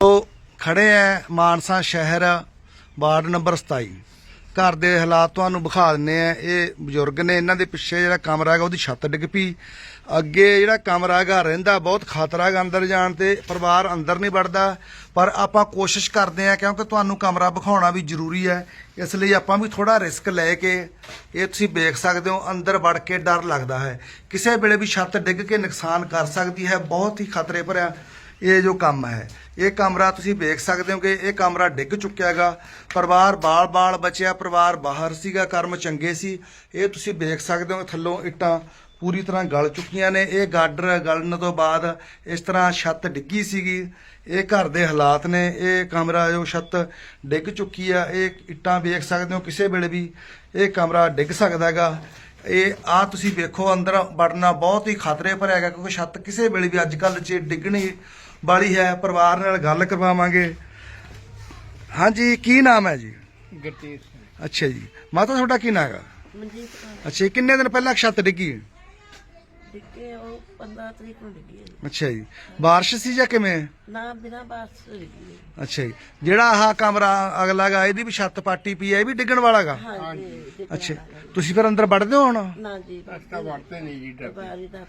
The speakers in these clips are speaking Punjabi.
ਤੋ ਖੜੇ ਆ ਮਾਨਸਾ ਸ਼ਹਿਰ, ਵਾਰਡ ਨੰਬਰ 27 ਘਰ ਦੇ ਹਾਲਾਤ ਤੁਹਾਨੂੰ ਵਿਖਾ ਦਿੰਨੇ ਆ, ਇਹ ਬਜ਼ੁਰਗ ਨੇ ਇਹਨਾਂ ਦੇ ਪਿੱਛੇ ਜਿਹੜਾ ਕਮਰਾ ਹੈਗਾ, ਉਹਦੀ ਛੱਤ ਡਿੱਗ ਪਈ। ਅੱਗੇ ਜਿਹੜਾ ਕਮਰਾ ਹੈਗਾ, ਰਹਿੰਦਾ ਬਹੁਤ ਖਤਰਾ ਹੈਗਾ ਅੰਦਰ ਜਾਣ ਤੇ, ਪਰਿਵਾਰ ਅੰਦਰ ਨਹੀਂ ਵੜਦਾ। ਪਰ ਆਪਾਂ ਕੋਸ਼ਿਸ਼ ਕਰਦੇ ਆ, ਕਿਉਂਕਿ ਤੁਹਾਨੂੰ ਕਮਰਾ ਵਿਖਾਉਣਾ ਵੀ ਜ਼ਰੂਰੀ ਹੈ ਇਸ ਲਈ ਆਪਾਂ ਵੀ ਥੋੜਾ ਰਿਸਕ ਲੈ ਕੇ, ਇਹ ਤੁਸੀਂ ਵੇਖ ਸਕਦੇ ਹੋ, ਅੰਦਰ ਵੜ ਕੇ ਡਰ ਲੱਗਦਾ ਹੈ। ਕਿਸੇ ਵੇਲੇ ਵੀ ਛੱਤ ਡਿੱਗ ਕੇ ਨੁਕਸਾਨ ਕਰ ਸਕਦੀ ਹੈ, ਬਹੁਤ ਹੀ ਖਤਰੇ ਭਰਿਆ ਇਹ ਜੋ ਕੰਮ ਹੈ, ਇਹ ਕਮਰਾ ਤੁਸੀਂ ਵੇਖ ਸਕਦੇ ਹੋ ਕਿ ਇਹ ਕਮਰਾ ਡਿੱਗ ਚੁੱਕਿਆ ਹੈਗਾ। ਪਰਿਵਾਰ ਬਾਲ-ਬਾਲ ਬਚਿਆ, ਪਰਿਵਾਰ ਬਾਹਰ ਸੀਗਾ, ਕਰਮ ਚੰਗੇ ਸੀ। ਇਹ ਤੁਸੀਂ ਵੇਖ ਸਕਦੇ ਹੋ ਥੱਲੋਂ ਇੱਟਾਂ ਪੂਰੀ ਤਰ੍ਹਾਂ ਗਲ ਚੁੱਕੀਆਂ ਨੇ। ਇਹ ਗਾਡਰ ਗਲਣ ਤੋਂ ਬਾਅਦ ਇਸ ਤਰ੍ਹਾਂ ਛੱਤ ਡਿੱਗੀ ਸੀਗੀ। ਇਹ ਘਰ ਦੇ ਹਾਲਾਤ ਨੇ। ਇਹ ਕਮਰਾ ਜੋ ਛੱਤ ਡਿੱਗ ਚੁੱਕੀ ਆ, ਇਹ ਇੱਟਾਂ ਵੇਖ ਸਕਦੇ ਹੋ ਕਿਸੇ ਵੇਲੇ ਵੀ ਇਹ ਕਮਰਾ ਡਿੱਗ ਸਕਦਾ ਹੈਗਾ। ਇਹ ਆ ਤੁਸੀਂ ਵੇਖੋ ਅੰਦਰ ਵੜਨਾ ਬਹੁਤ ਹੀ ਖਤਰੇ ਭਰਿਆ ਹੈਗਾ, ਕਿਉਂਕਿ ਛੱਤ ਕਿਸੇ ਵੇਲੇ ਵੀ ਅੱਜ ਕੱਲ੍ਹ 'ਚ ਡਿੱਗਣੀ ਵਾਲੀ ਹੈ ਪਰਿਵਾਰ ਨਾਲ ਗੱਲ ਕਰਵਾਵਾਂਗੇ। ਹਾਂਜੀ ਕੀ ਨਾਮ ਹੈ ਜੀ? ਗੁਰਤੇਜ ਅੱਛਾ ਜੀ। ਮਾਤਾ ਤੁਹਾਡਾ ਕੀ ਨਾਮ ਹੈਗਾ? ਮਨਜੀਤ ਕੌਰ। ਅੱਛਾ ਜੀ, ਕਿੰਨੇ ਦਿਨ ਪਹਿਲਾਂ ਛੱਤ ਡਿੱਗੀ? ਡਿੱਗੇ ਉਹ 15 ਤਰੀਕ ਨੂੰ ਡਿੱਗੀ ਹੈ ਜੀ। ਅੱਛਾ ਜੀ। ਬਾਰਿਸ਼ ਸੀ ਜਾਂ ਕਿਵੇਂ? ਨਾ ਬਿਨਾ ਬਾਸ ਡਿੱਗੀ ਹੈ। ਅੱਛਾ ਜੀ। ਜਿਹੜਾ ਆਹ ਕਮਰਾ ਅਗਲਾ ਗਾ ਇਹਦੀ ਵੀ ਛੱਤ ਪਾਟੀ ਪਈ ਹੈ ਇਹ ਵੀ ਡਿੱਗਣ ਵਾਲਾਗਾ ਹਾਂਜੀ ਡਿੱਗਣ ਅੱਛਾ। ਵਾਲਾ। ਤੁਸੀਂ ਫਿਰ ਅੰਦਰ ਵੜਦੇ ਹੋ ਹੁਣ? ਨਾ ਜੀ ਰਸਤਾ ਵੜਤੇ ਨਹੀਂ ਜੀ ਡਰ ਬਾਰੀ ਦਾ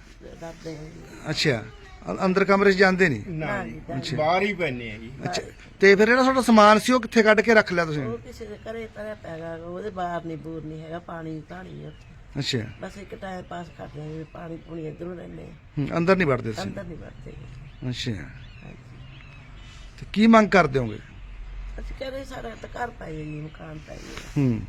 ਅੱਛਾ। ਅ- ਅੰਦਰ ਕਮਰੇ 'ਚ ਜਾਂਦੇ ਨਹੀਂ? ਨਾ ਜੀ ਅੱਛਾ। ਬਾਹਰ ਹੀ ਪੈਨੇ ਆ ਜੀ। ਅੱਛਾ। ਤੇ ਫਿਰ ਜਿਹੜਾ ਤੁਹਾਡਾ ਸਮਾਨ ਸੀ ਉਹ ਕਿੱਥੇ ਕੱਢ ਕੇ ਰੱਖ ਲਿਆ ਤੁਸੀਂ? ਉਹ ਕਿਸੇ ਦੇ ਘਰੇ ਤਰਿਆ ਪੈਗਾ ਉਹਦੇ ਬਾਹਰ ਨਹੀਂ ਬੂਰ ਨਹੀਂ ਹੈਗਾ ਪਾਣੀ ਧਾਣੀ ਹੈ ਉੱਥੇ। ਅੱਛਾ। ਬਸ ਇੱਕ ਟਾਈਮ ਪਾਸ ਕਰਦੇ ਜੀ, ਪਾਣੀ ਪੂਣੀ ਇਧਰੋਂ ਲੈਂਦੇ ਹਾਂ। ਹੂੰ, ਅੰਦਰ ਨਹੀਂ ਵੜਦੇ ਤੁਸੀਂ? ਅੰਦਰ ਨਹੀਂ ਵੜਦੇ। ਜੀ। ਅੱਛਾ ਤੇ ਕੀ ਮੰਗ ਕਰਦੇ ਹੋਗੇ? ਅਸੀਂ ਕਹਿੰਦੇ ਸਾਡਾ ਤਾਂ ਘਰ ਪਾਈਏ ਜੀ ਮਕਾਨ ਪਾਈਏ ਹੂੰ।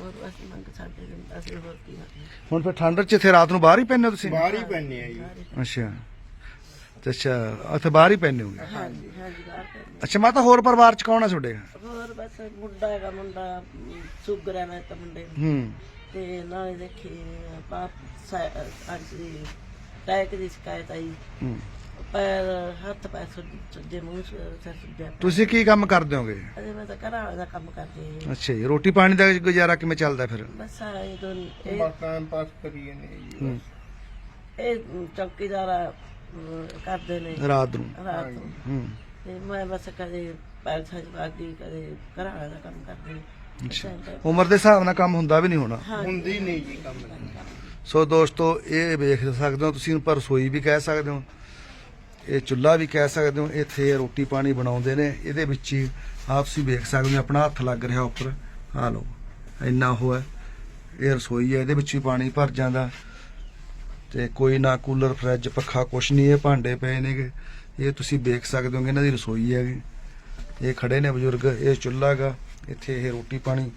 ਹੋਰ ਬਸ ਮੰਗ ਸਾਡੇ ਅਸੀਂ ਹੋਰ ਕੀ ਮੰਗਦੇ? ਹੁਣ ਫਿਰ ਠੰਡ 'ਚ ਇੱਥੇ ਰਾਤ ਨੂੰ ਬਾਹਰ ਹੀ ਪੈਂਦੇ ਹੋ ਤੁਸੀਂ? ਬਾਹਰ ਹੀ ਪੈਨੇ ਆ ਜੀ। ਅੱਛਾ। ਅੱਛਾ ਉੱਥੇ ਬਾਹਰ ਹੀ ਪੈਂਦੇ ਹੋਗੇ ਹਾਂਜੀ ਹਾਂਜੀ ਬਾਹਰ ਪੈਂਦੇ। ਅੱਛਾ ਮਾਤਾ ਹੋਰ ਪਰਿਵਾਰ 'ਚ ਕੌਣ ਹੈ ਤੁਹਾਡੇ? ਹੋਰ ਬਸ ਮੁੰਡਾ ਹੈਗਾ ਮੁੰਡਾ ਸ਼ੂਗਰ ਹੈ ਮੈਂ ਤਾਂ ਮੁੰਡੇ ਨੂੰ। ਹੂੰ। ਤੇ ਨਾਲੇ ਦੇਖੀ ਪਾਪ ਅੱਜ ਦੀ ਟੈਕ ਦੀ ਸ਼ਿਕਾਇਤ ਆਈ। ਹੂੰ। ਪੈਰ ਹੱਥ ਪੈਰ ਸੁੱਜੇ ਮੂੰਹ ਸਿਰ ਸੁੱਜਿਆ ਪਿਆ। ਤੁਸੀਂ ਕੀ ਕੰਮ ਕਰਦੇ ਹੋਗੇ? ਅਜੇ ਮੈਂ ਤਾਂ ਘਰਾਂ ਵਾਲਾ ਦਾ ਕੰਮ ਕਰਦੀ ਹਾਂ ਅੱਛਾ ਜੀ ਰੋਟੀ ਪਾਣੀ ਦਾ ਗੁਜ਼ਾਰਾ ਕਿਵੇਂ ਚੱਲਦਾ ਫਿਰ? ਬਸ ਆਏ ਦੋ ਇਹ ਬਸ ਟਾਈਮ ਪਾਸ ਕਰੀ ਜਾਂਦੇ ਆ ਜੀ ਹੂੰ, ਇਹ ਚੌਕੀਦਾਰ ਕਰਦੇ ਨੇ। ਰਾਤ ਨੂੰ। ਰਾਤ ਨੂੰ। ਹੂੰ। ਤੇ ਮੈਂ ਬਸ ਕਦੇ ਪੈਲਸਾਂ ਚ ਬਾਗੀ ਕਦੇ ਘਰਾਂ ਦਾ ਕੰਮ ਕਰਦੀ। ਅੱਛਾ। ਉਮਰ ਦੇ ਹਿਸਾਬ ਨਾਲ ਕੰਮ ਹੁੰਦਾ ਵੀ ਨਹੀਂ ਹੋਣਾ। ਹੁੰਦੀ ਨਹੀਂ ਜੀ ਕੰਮ ਸੋ ਦੋਸਤੋ ਇਹ ਵੇਖ ਸਕਦੇ ਹੋ ਤੁਸੀਂ ਪਰ ਰਸੋਈ ਵੀ ਕਹਿ ਸਕਦੇ ਹੋ। ਇਹ ਚੁੱਲ੍ਹਾ ਵੀ ਕਹਿ ਸਕਦੇ ਹੋ। ਇੱਥੇ ਰੋਟੀ ਪਾਣੀ ਬਣਾਉਂਦੇ ਨੇ। ਇਹਦੇ ਵਿੱਚ ਹੀ ਆਪ ਤੁਸੀਂ ਵੇਖ ਸਕਦੇ ਹੋ ਆਪਣਾ ਹੱਥ ਲੱਗ ਰਿਹਾ ਉੱਪਰ। ਆ ਲਓ ਇੰਨਾ ਉਹ ਹੈ। ਇਹ ਰਸੋਈ ਹੈ ਇਹਦੇ ਵਿੱਚ ਵੀ ਪਾਣੀ ਭਰ ਜਾਂਦਾ। ਤੇ ਕੋਈ ਨਾ ਕੂਲਰ, ਫਰਿੱਜ, ਪੱਖਾ ਕੁਛ ਨਹੀਂ, ਇਹ ਭਾਂਡੇ ਪਏ ਨੇਗੇ। ਇਹ ਤੁਸੀਂ ਵੇਖ ਸਕਦੇ ਹੋਗੇ, ਇਹਨਾਂ ਦੀ ਰਸੋਈ ਹੈਗੀ। ਇਹ ਖੜੇ ਨੇ ਬਜ਼ੁਰਗ, ਇਹ ਚੁੱਲ੍ਹਾ ਗਾ ਇੱਥੇ ਇਹ ਰੋਟੀ ਪਾਣੀ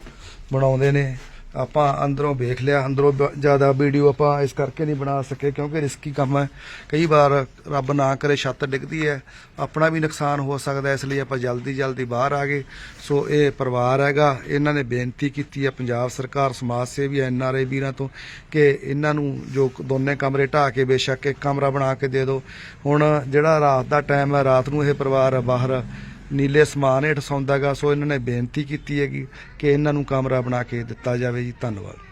ਬਣਾਉਂਦੇ ਨੇ। ਆਪਾਂ ਅੰਦਰੋਂ ਵੇਖ ਲਿਆ, ਅੰਦਰੋਂ ਬ- ਜ਼ਿਆਦਾ ਵੀਡੀਓ ਆਪਾਂ ਇਸ ਕਰਕੇ ਨਹੀਂ ਬਣਾ ਸਕੇ ਕਿਉਂਕਿ ਰਿਸਕੀ ਕੰਮ ਹੈ। ਕਈ ਵਾਰ ਰੱਬ ਨਾ ਕਰੇ, ਛੱਤ ਡਿੱਗਦੀ ਹੈ, ਆਪਣਾ ਵੀ ਨੁਕਸਾਨ ਹੋ ਸਕਦਾ ਇਸ ਲਈ ਆਪਾਂ ਜਲਦੀ ਜਲਦੀ ਬਾਹਰ ਆ ਗਏ। ਸੋ ਇਹ ਪਰਿਵਾਰ ਹੈਗਾ, ਇਹਨਾਂ ਨੇ ਬੇਨਤੀ ਕੀਤੀ ਹੈ ਪੰਜਾਬ ਸਰਕਾਰ, ਸਮਾਜ ਸੇਵੀ, ਐਨ ਆਰ ਆਈ ਵੀਰਾਂ ਤੋਂ ਕਿ ਇਹਨਾਂ ਨੂੰ ਜੋ ਦੋਨੇ ਕਮਰੇ ਢਾਹ ਕੇ, ਬੇਸ਼ੱਕ ਇੱਕ ਕਮਰਾ ਬਣਾ ਕੇ ਦੇ ਦਿਓ। ਹੁਣ ਜਿਹੜਾ ਰਾਤ ਦਾ ਟਾਈਮ ਹੈ, ਰਾਤ ਨੂੰ ਇਹ ਪਰਿਵਾਰ ਬਾਹਰ ਨੀਲੇ ਸਮਾਨ ਹੇਠ ਸੌਂਦਾਗਾ ਸੋ ਇਹਨਾਂ ਨੇ ਬੇਨਤੀ ਕੀਤੀ ਹੈਗੀ ਕਿ ਇਹਨਾਂ ਨੂੰ ਕਮਰਾ ਬਣਾ ਕੇ ਦਿੱਤਾ ਜਾਵੇ ਜੀ। ਧੰਨਵਾਦ।